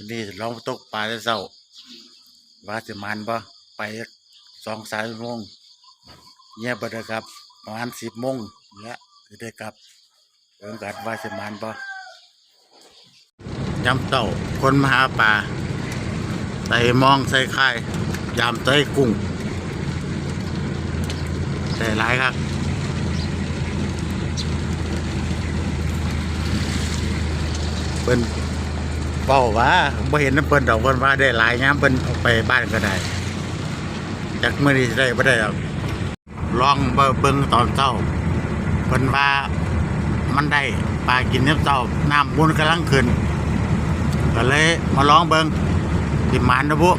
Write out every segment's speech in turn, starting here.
วันนี้ลองตกปลาได้เศร้าว่าสิมันบ่ไปสองสามโมงเงียบบ่ได้ครับประมาณสิบโมงเนี่ยสิได้กลับเรื่อกันว่าสิมันบ่ยำเต่าคนมาหาปลาใส่มองใส่ไข่ยำใส่กุ้งใส่หลายครับเพิ่น เป้าว่าบ่เห็นน้ำเพิ่นดอกเพิ่นว่าได้หลายยามเพิ่นเอาไปบ้านก็ได้จักเมื้อนี้ได้บ่ได้ดอกลองเบิ่งเบิ่งตอนเช้าเพิ่นว่ามันได้ปลากินยามเช้าน้ำมูลกำลังขึ้นก็เลยมาลองเบิ่งสิหมานนะบุ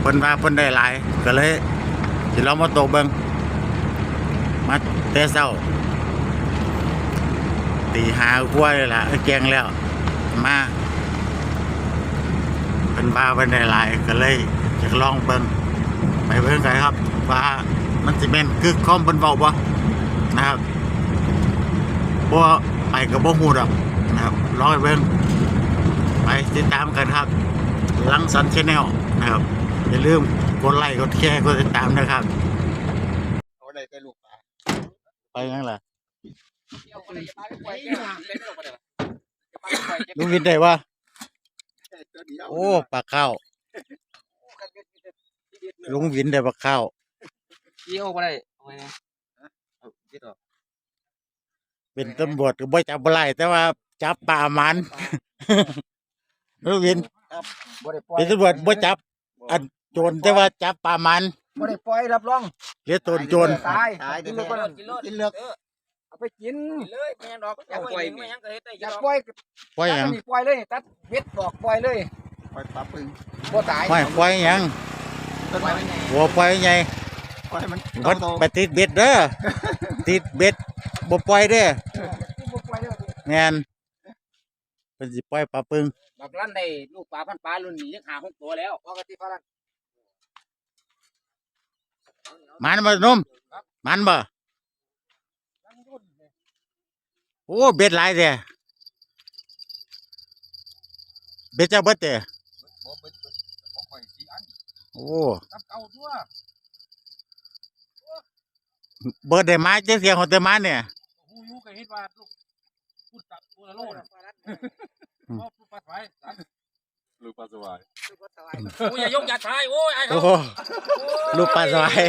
เพิ่นว่าเพิ่นได้หลายก็เลยสิลองมาตกเบิ่งมาแต่เช้าตีหากล้วยละเอ้ยแกงแล้วมา เป็นบ้าเป็นได้หลายก็เลยจะลองเบิ่งไปเบิ่งกันครับว่ามันสิเป็นคือคอมเป็นเบาบ่นะครับบ่ไปกับบ่ฮู้ดอกนะครับลองไปเบิ่งไปติดตามกันครับลังสันชแนลนะครับอย่าลืมกดไลค์กดแชร์กดติดตามนะครับเอาได้ไปลูกปลาไปยังล่ะเอาไปปลาไปปล่อยแก้วเล่นลงไปเลยปลาไปปล่อยแก้วลุงวินได้ว่าตัวเดียว โอ้ปลาข้าวลุงวินได้ปลาข้าวยี่โอก็ได้เอาไว้นะเอายึดออกเป็นตำรวจก็บ่จับบ่ไล่แต่ว่าจับป่ามันรู้วินบ่ได้ปล่อยเป็นตำรวจบ่จับอันโจรแต่ว่าจับป่ามันบ่ได้ปล่อยรับรองเรียกโจรโจรตายตายกิกินนเลเลยยก็กินเลยกินเลือกเออเอา ไปกินกินเลยแม่งดอกอยากปล่อยไม่ยังก็เฮ็ดได้อยากดอกปล่อยปล่อยหยังตัดนี่ปล่อยเลยตัดเม็ดดอกปล่อยเลยปล่อยปลาปึงบ่ตายปล่อยปล่อยหยังต้นไม้ไงหัวปล่อยไงปล่อยมันมันไปติดเบ็ดเด้อติดเบ็ดบ่ปล่อยเด้อบ่ปล่อยเลยแม่นเพิ่นสิปล่อยปลาปึงบักลั่นได้ลูกปลาพันปลารุ่นนี้ยังหาหกตัวแล้วปกติพลันมันบ่นมมันบ่ โอ้เบ็ดหลายแท้เบ็ดจะเบิดแท้บ่เป็นของข่อยสี่อันโอ้ตับเก่าตัวเบิดได้มาจังเสียงของแต่มาเนี่ยฮู้อยู่ก็เฮ็ดว่าลูกพูดตับตัวละโลน่ะอืมบ่พูดปลาสวายลูกปลาสวายโอ้ยอย่ายกอย่าทายโอ้ยไอ้โอ้เขาโหลูกปลาสวาย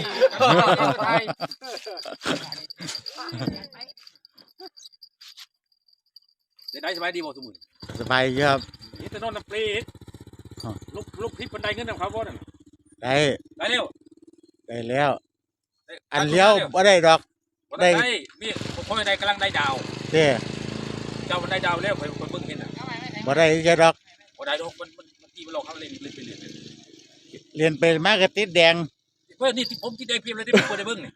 เดี๋ยวได้สบายดีบ่สมุนสบายเยอะครับนี่จะนอนน้ำปลีลูกลูกพิษบันไดเงินนำเขาบ่นั่นได้ได้เร็วได้แล้ว อันเลี้ยวบ่ได้ดอกได้ได้นี่ผมบันไดกำลังได้ดาวเด้เจ้าบันไดดาวเร็วไปคนเบิ่งเห็นอะบ่ได้จะดอกบันไดดอกมันมันมันตีมันหลอกเขาเล่นเล่นไปเรื่อยเรียนไปมากก็ติดแดงเพื่อนนี่ที่ผมที่แดงเพียบเลยที่ผมเปิดได้เบิ่งนี่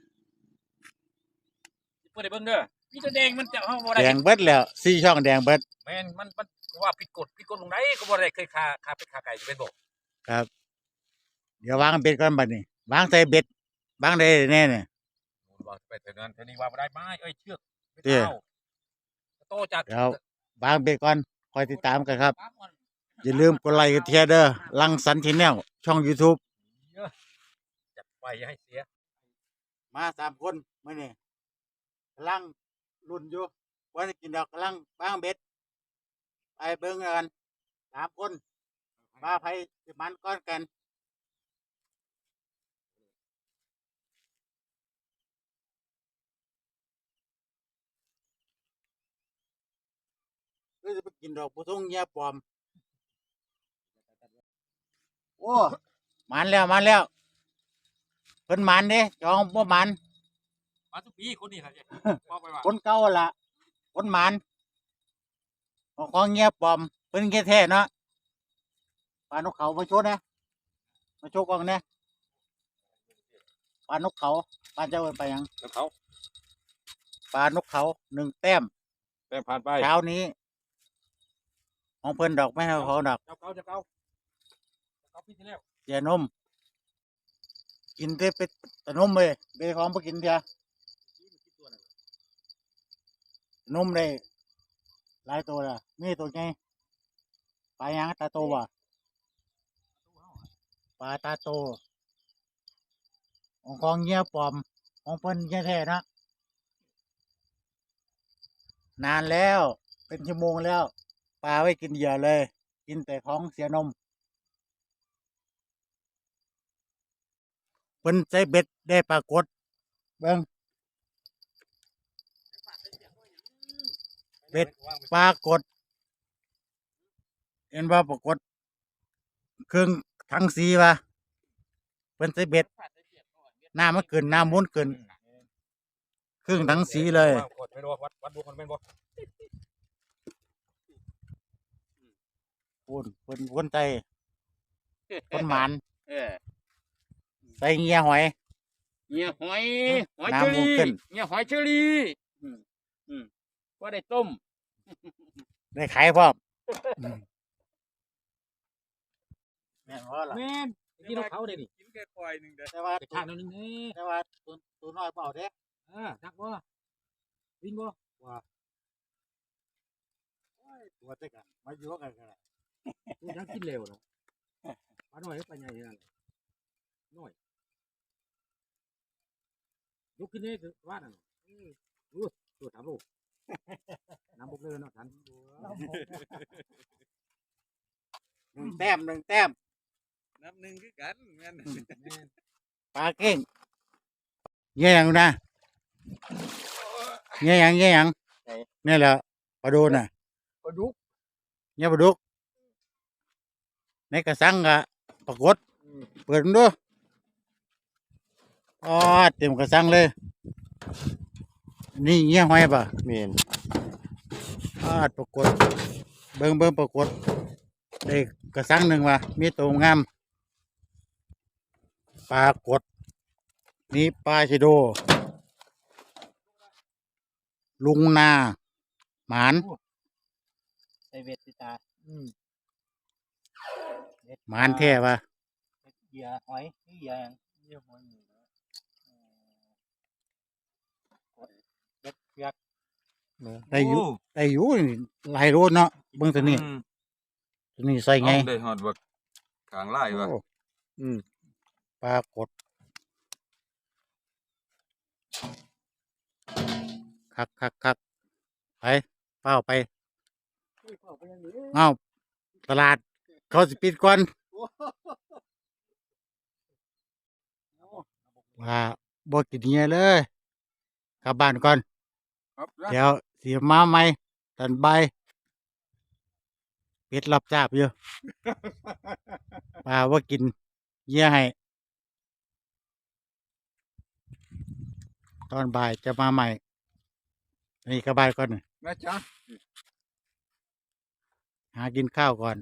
เปิดได้เบิ่งเด้อ มีแต่แดงมันจะเฮาบ่แดได้งเบิดแล้วสี่ช่องแดงเบิดแม่นมันมันว่าผิดกฎผิดกฎตรงไหนก็บ่ได้เคยคาคาเป็ดคาไก่จะเป็นบ่เดี๋ยววางเบ็ดก่อนบัดนี้วางใส่เบ็ดวางได้แน่เนี่ยว่าไปเท่านั้นเท่านี้ว่าบ่ได้ไม้เอ้ยเชือกไม่เด้เท้าโตจากเดี๋ยววางเบ็ดก่อนคอยติดตามกันครับ อย่าลืมกดไลค์กดแชร์เด้อลังสันชแนลช่อง YouTube จับไปอย่าให้เสีย มาสามคนมื้อนี้กำลัง รุ่นอยู่ว่าจะกินดอกกำลังวางเบ็ดไปเบิ่งกันสามคนมาไผสิมันก้อนกันก็จะไปกินดอกผู้ทงเงียปลอม โอ้มันแล้วมันแล้วเพิ่นมันเด้จองบ่มัน มาทุกปีคนนี้ล่ะเนี่ยบอกไปว่าคนเก่าล่ะคนมันของของเงียปลอมเพิ่นแค่แท้เนาะปลานกเขามาโชว์นะมาโชว์กล้องเนี่ยปลานกเขาปลาเจ้าเอิ้นไปหยังแล้วเขาปลานกเขาหนึ่งแต้มแต้มผ่านไปเช้านี้ ของเพิ่นดอกไม่ให้เขาดอกเจ้าเก่าเจ้าเก่าเจ้าเก่าปีที่แล้วเจียนมกินได้เป็ดแต่นมเลยเบของไปกินเถอะ นมเลยหลายตัวละมีตัวไงปลายังตาโตบ่ลาตาโตของของเงี้ยปลอม ของเพิ่นเงี้ยแท้นะนานแล้วเป็นชั่วโมงแล้ว ปลาไว้กินเหยื่อเลย กินแต่ของเสียนมเพิ่นใช้เบ็ดได้ปรากฏเบิ่ง เป็ดปรากฏเห็นว่าปรากฏเครื่องทั้งสีวะเพิ่นใช้เบ็ดหน้ามันเกินหน้ามุนเกินเครื่องทั้งสีเลยว่างกดไม่รู้ว่าวัดวัดดูคนเป็นบ่พูนเพิ่นคนใจคนหมานเออใส่เงียหอย เงี้ยหอยหอยน้ำเชอมูรี่ขึ้นเงี้ยหอยเชอรี่อืมอืม ว่าได้ต้ม ได้ขายพร้อมแม่นว่าล่ะแม่นกินเขาเด้นี่กินแค่ปล่อยหนึ่งเด้อแต่ว่าไปตัวข้างนึงนี่แต่ว่าตัวตัวน้อยเปล่าเด้เออทักบ่วิ่งบ่ว่าตัวเท่ากันมาอยู่กันกันล่ะกูยังกินเร็วเนาะปลาหน่อยไปใหญ่นั่นหน่อยยกขึ้นนี่คือว่านั่นรู้ตัวถามลูก น้ำบกเลยเนาะทันหนึ่งแต้มหนึ่งแต้มน้ำหนึ่งคือกันแม่นแม่นปลาเก่งเงี้ยหยังนะเงี้ยหยังเงี้ยหยังนี่แหละปลาโดนน่ะปลาดุกเงี้ยปลาดุกในกระสังกะปรากฏเปิดมันดูอ๋อเต็มกระสังเลย นี่เงี้ยหอยป่ะเมียนอ่าปรากฏเบิ่งเบิ่งปรากฏได้กระสังหนึ่งว่ะมีตัวงามปรากฏนี่ปลาชิโด ลุงนาหมานใส่เบ็ดสิตาหมานแท้ว่ะเหยื่อหอยนี่เหยื่อหยังเหยื่อหอยนี่นะ เบ็ดเปียก ได้อยู่ได้อยู่นี่หลายโลเนาะเบิ่งตัวนี้ตัวนี้ใส่ไงเอาได้ฮอดว่ากลางไล่ว่ะโอ้อืมปรากฏคักคักคักไปเป้าไปเอาตลาด เขาสิปิดก่อนว่าบ่กินเงี้ยเลย กลับบ้านก่อน ครับเดี๋ยวสิมาใหม่ตอนบ่ายปิดรับทราบอยู่ว่าว่ากินเยี่ยให้ ตอนบ่ายจะมาใหม่ นี่กลับบ้านก่อนแม่จ้าหากินข้าวก่อน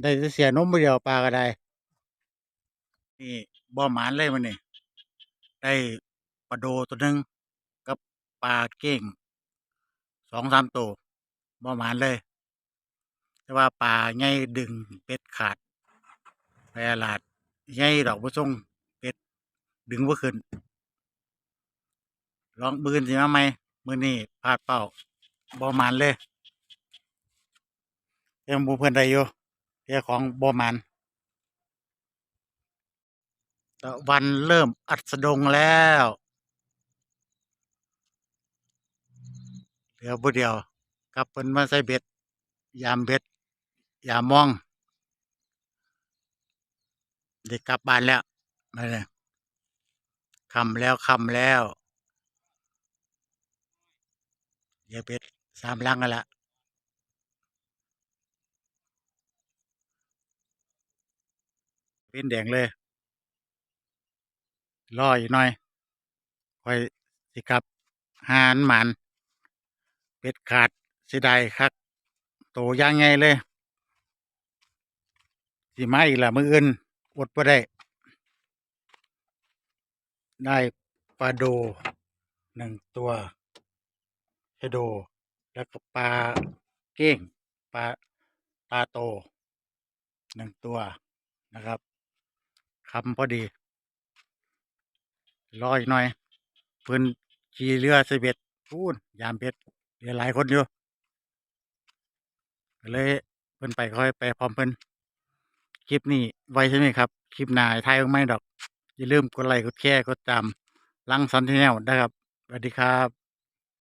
ได้แต่เสียนมมื้อเดียวปลาก็ได้ นี่บ่หมานเลยมันนี่ ได้ปลาโดตัวหนึ่งกับ ปลาเก้งสองสามตัวบ่หมานเลย แต่ว่าปลาใหญ่ดึงเป็ดขาดไปตลาดใหญ่ดอกบ่ส่งเป็ดดึงบ่ขึ้นลองบืนสิมาไหมมือนี้พลาดเป้าบ่หมานเลยยังบ่เพิ่อนได้อยู่เจ้าของบ่หมานตะวันเริ่มอัดสดงแล้ว เหลือผู้เดียวกับเพิ่นมาใส่เบ็ด ยามเบ็ด ยามมองได้กลับบ้านแล้วมาเลยคำแล้วคำแล้วเดี๋ยวเบ็ดสามลังกันละเป็นแดงเลยรออยู่หน่อยคอยสิกลับหาอันหมัน เป็ดขาดเสียดายคักโตย่างไงเลยสิมาอีกละมืออื่นอดบ่ได้ ได้ปลาโดหนึ่งตัวชะโด แล้วก็ปลาเก้งปลาปลาโตหนึ่งตัวนะครับคำพอดีรออีกหน่อยเพิ่นขี่เรือเสเบ็ดพูนยามเบ็ด เหลือหลายคนอยู่เลยเพิ่นไปค่อยไปพร้อมเพิ่นคลิปนี้ไว้ใช่ไหมครับ คลิปหน้าท้ายไม่ดอก อย่าลืมกดไลค์กดแชร์กดตามลังซันทีแนวนะครับสวัสดีครับ